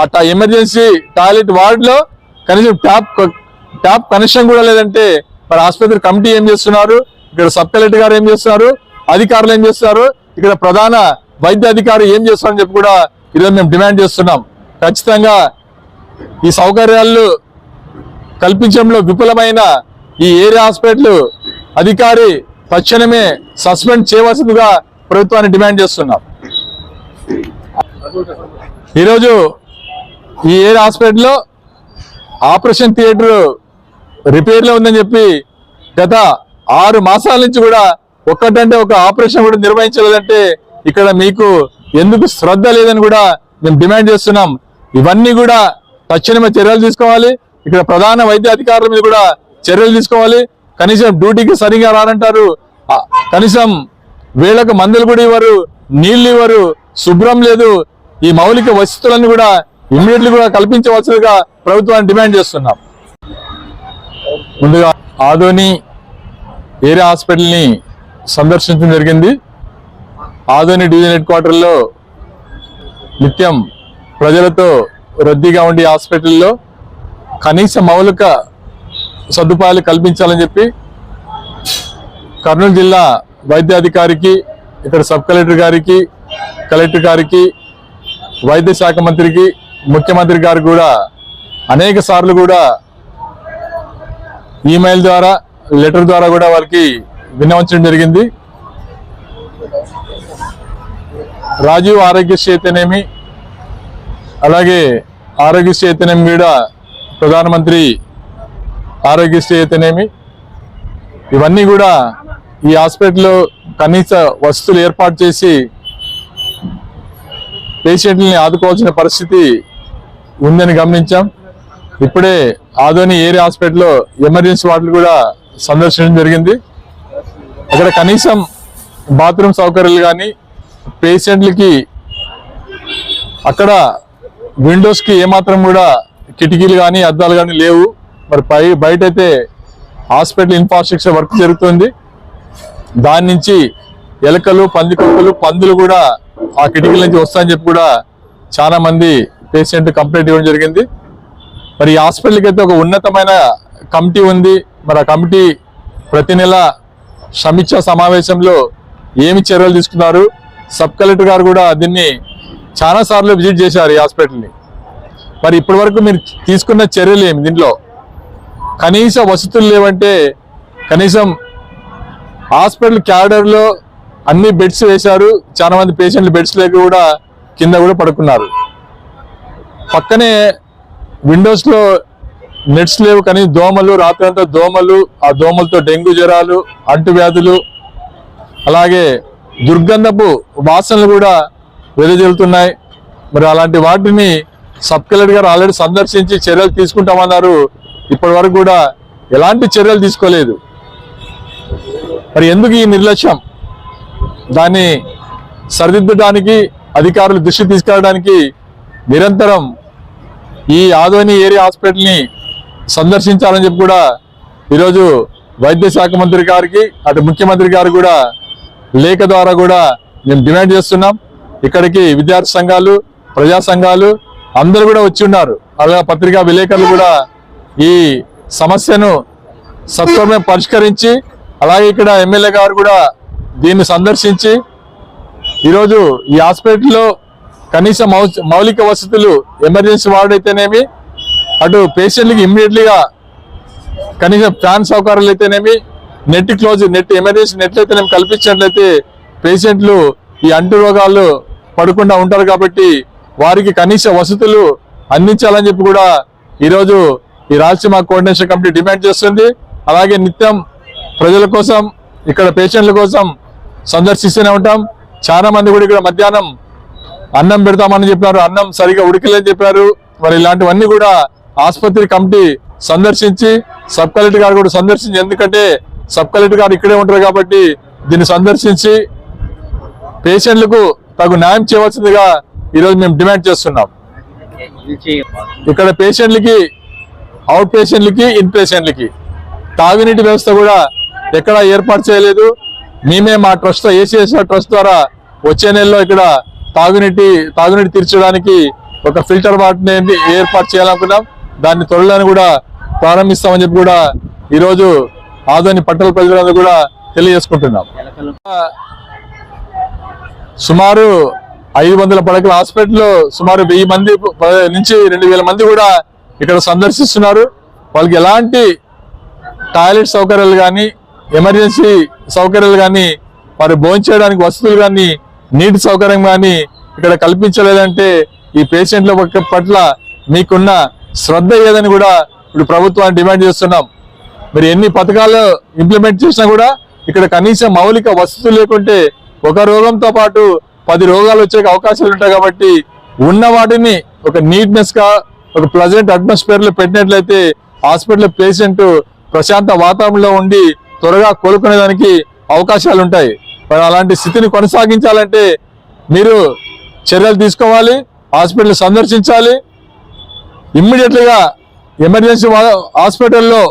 ఆ emergency toilet వార్డ్లో కనీసం tap tap connection కూడా లేదంటే మరి ఆసుపత్రి కమిటీ ఏం చేస్తున్నారు? ఇక్కడ సబ్ కలెక్టర్ గారు ఏం చేస్తున్నారు? అధికారులు ఏం చేస్తున్నారు? ఇక్కడ ప్రధాన వైద్య అధికారి ఏం చేస్తున్నారని చెప్పి కూడా ఈరోజు మేము డిమాండ్ చేస్తున్నాం. ఖచ్చితంగా ఈ సౌకర్యాలు కల్పించడంలో విపులమైన ఈ ఏరియా హాస్పిటల్ అధికారి తక్షణమే సస్పెండ్ చేయవలసిందిగా ప్రభుత్వాన్ని డిమాండ్ చేస్తున్నాం. ఈరోజు ఈ ఏరియా హాస్పిటల్లో ఆపరేషన్ థియేటర్ రిపేర్లో ఉందని చెప్పి గత ఆరు మాసాల నుంచి కూడా ఒక్కటంటే ఒక ఆపరేషన్ కూడా నిర్వహించలేదంటే ఇక్కడ మీకు ఎందుకు శ్రద్ధ లేదని కూడా మేము డిమాండ్ చేస్తున్నాం. ఇవన్నీ కూడా తక్షణమే చర్యలు తీసుకోవాలి. ఇక్కడ ప్రధాన వైద్య అధికారుల మీద కూడా చర్యలు తీసుకోవాలి. కనీసం డ్యూటీకి సరిగా రానంటారు. కనీసం వేళకు మందులు కూడా ఇవ్వరు నీళ్ళు ఇవ్వరు శుభ్రం లేదు. ఈ మౌలిక వసతులన్నీ కూడా ఇమ్మీడియట్లీ కూడా కల్పించవలసిందిగా ప్రభుత్వాన్ని డిమాండ్ చేస్తున్నాం. ముందుగా ఆదోని ఏరియా హాస్పిటల్ని సందర్శించడం జరిగింది. ఆదోని డివిజన్ హెడ్ క్వార్టర్లో నిత్యం ప్రజలతో రద్దీగా ఉండే హాస్పిటల్లో కనీస మౌలిక సదుపాయాలు కల్పించాలని చెప్పి కర్నూలు జిల్లా వైద్యాధికారికి ఇక్కడ సబ్ కలెక్టర్ గారికి కలెక్టర్ గారికి వైద్య శాఖ మంత్రికి ముఖ్యమంత్రి గారు కూడా అనేక సార్లు కూడా ఈమెయిల్ ద్వారా లెటర్ ద్వారా కూడా వాళ్ళకి విన్నవించడం జరిగింది. రాజీవ్ ఆరోగ్యశ్రీ అయితేనేమి అలాగే ఆరోగ్యశ్రీ అయితేనేమి కూడా ప్రధానమంత్రి ఆరోగ్యశ్రీ అయితేనేమి ఇవన్నీ కూడా ఈ హాస్పిటల్లో కనీస వసతులు ఏర్పాటు చేసి పేషెంట్ని ఆదుకోవాల్సిన పరిస్థితి ఉందని గమనించాం. ఇప్పుడే ఆదోని ఏరియా హాస్పిటల్లో ఎమర్జెన్సీ వార్డులు కూడా సందర్శించడం జరిగింది. అక్కడ కనీసం బాత్రూమ్ సౌకర్యాలు కానీ పేషెంట్లకి అక్కడ విండోస్కి ఏమాత్రం కూడా కిటికీలు కానీ అద్దాలు కానీ లేవు. మరి పై బయట అయితే హాస్పిటల్ ఇన్ఫ్రాస్ట్రక్చర్ వర్క్ జరుగుతుంది. దాని నుంచి ఎలకలు పందికొక్కలు పందులు కూడా ఆ కిటికీల నుంచి వస్తాయని చెప్పి కూడా చాలా మంది పేషెంట్ కంప్లైంట్ ఇవ్వడం జరిగింది. మరి ఈ హాస్పిటల్కి అయితే ఒక ఉన్నతమైన కమిటీ ఉంది. మరి ఆ కమిటీ ప్రతి నెల సమీక్ష సమావేశంలో ఏమి చర్యలు తీసుకున్నారు? సబ్ కలెక్టర్ గారు కూడా దీన్ని చాలా సార్లు విజిట్ చేశారు ఈ హాస్పిటల్ని మరి ఇప్పటి వరకు మీరు తీసుకున్న చర్యలు ఏమి దీంట్లో? కనీస వసతులు లేవంటే కనీసం హాస్పిటల్ క్యాడర్లో అన్ని బెడ్స్ వేశారు. చాలా మంది పేషెంట్లు బెడ్స్ లేక కూడా కింద కూడా పడుకున్నారు. పక్కనే విండోస్లో నెట్స్ లేవు కానీ దోమలు రాత్రంతా దోమలు ఆ దోమలతో డెంగ్యూ జ్వరాలు అంటువ్యాధులు అలాగే దుర్గంధపు వాసనలు కూడా వెదజల్లుతున్నాయి. మరి అలాంటి వాటిని సబ్ కలెక్టర్ గారు ఆల్రెడీ సందర్శించి చర్యలు తీసుకుంటామన్నారు. ఇప్పటి వరకు కూడా ఎలాంటి చర్యలు తీసుకోలేదు. మరి ఎందుకు ఈ నిర్లక్ష్యం? దాన్ని సరిదిద్దడానికి అధికారులు దృష్టి తీసుకెళ్ళడానికి నిరంతరం ఈ ఆదోని ఏరియా హాస్పిటల్ని సందర్శించాలని చెప్పి కూడా ఈరోజు వైద్య శాఖ మంత్రి గారికి అటు ముఖ్యమంత్రి గారు కూడా లేఖ ద్వారా కూడా మేము డిమాండ్ చేస్తున్నాం. ఇక్కడికి విద్యార్థి సంఘాలు ప్రజా సంఘాలు అందరూ కూడా వచ్చి ఉన్నారు. అలా పత్రికా విలేకరులు కూడా ఈ సమస్యను సత్వరమే పరిష్కరించి అలాగే ఇక్కడ ఎమ్మెల్యే గారు కూడా దీన్ని సందర్శించి ఈరోజు ఈ హాస్పిటల్లో కనీస మౌలిక వసతులు ఎమర్జెన్సీ వార్డు అయితేనేమి అటు పేషెంట్లకి ఇమ్మీడియట్లీగా కనీసం ఫ్యాన్ సౌకర్యాలు అయితేనేమి నెట్ క్లోజ్ నెట్ ఎమర్జెన్సీ నెట్ అయితేనేమి కల్పించినట్లయితే పేషెంట్లు ఈ అంటు రోగాలు పడకుండా ఉంటారు కాబట్టి వారికి కనీస వసతులు అందించాలని చెప్పి కూడా ఈరోజు ఈ రాయలసీమ కోఆర్డినేషన్ కమిటీ డిమాండ్ చేస్తుంది. అలాగే నిత్యం ప్రజల కోసం ఇక్కడ పేషెంట్ల కోసం సందర్శిస్తూనే ఉంటాం. చాలా మంది కూడా ఇక్కడ మధ్యాహ్నం అన్నం పెడతామని చెప్పారు. అన్నం సరిగా ఉడకలేదని చెప్పారు. మరి ఇలాంటివన్నీ కూడా ఆసుపత్రి కమిటీ సందర్శించి సబ్ కలెక్టర్ గారు కూడా సందర్శించి ఎందుకంటే సబ్ కలెక్టర్ గారు ఇక్కడే ఉంటారు కాబట్టి దీన్ని సందర్శించి పేషెంట్లకు తగు న్యాయం చేయవలసిందిగా ఈరోజు మేము డిమాండ్ చేస్తున్నాం. ఇక్కడ పేషెంట్లకి అవుట్ పేషెంట్లకి ఇన్ పేషెంట్లకి తాగునీటి వ్యవస్థ కూడా ఎక్కడ ఏర్పాటు చేయలేదు. మేమే మా ట్రస్ట్ ఏసీఎస్ఆర్ ట్రస్ట్ ద్వారా వచ్చే నెలలో ఇక్కడ తాగునీటి తాగునీటి తీర్చడానికి ఒక ఫిల్టర్ వాటిని ఏర్పాటు చేయాలనుకున్నాం. దాన్ని త్వరలోనే కూడా ప్రారంభిస్తామని చెప్పి కూడా ఈరోజు ఆదోని పట్టణ ప్రజలందరూ కూడా తెలియజేసుకుంటున్నాం. సుమారు ఐదు వందల పడకల హాస్పిటల్ సుమారు వెయ్యి మంది నుంచి రెండు వేల మంది కూడా ఇక్కడ సందర్శిస్తున్నారు. వాళ్ళకి ఎలాంటి టాయిలెట్ సౌకర్యాలు కానీ ఎమర్జెన్సీ సౌకర్యాలు కానీ వారు భోంచేయడానికి వసతులు కానీ నీటి సౌకర్యం కానీ ఇక్కడ కల్పించలేదంటే ఈ పేషెంట్ల పట్ల మీకున్న శ్రద్ధ ఏదని కూడా ఇప్పుడు ప్రభుత్వాన్ని డిమాండ్ చేస్తున్నాం. మరి ఎన్ని పథకాలు ఇంప్లిమెంట్ చేసినా కూడా ఇక్కడ కనీసం మౌలిక వసతులు లేకుంటే ఒక రోగంతో పాటు పది రోగాలు వచ్చే అవకాశాలు ఉంటాయి కాబట్టి ఉన్న వాటిని ఒక నీట్నెస్గా ఒక ప్లజెంట్ అట్మాస్ఫియర్లో పెట్టినట్లయితే హాస్పిటల్ పేషెంట్ ప్రశాంత వాతావరణంలో ఉండి త్వరగా కోలుకునేదానికి అవకాశాలు ఉంటాయి మరి అలాంటి స్థితిని కొనసాగించాలంటే మీరు చర్యలు తీసుకోవాలి హాస్పిటల్ సందర్శించాలి. ఇమ్మీడియట్గా ఎమర్జెన్సీ హాస్పిటల్లో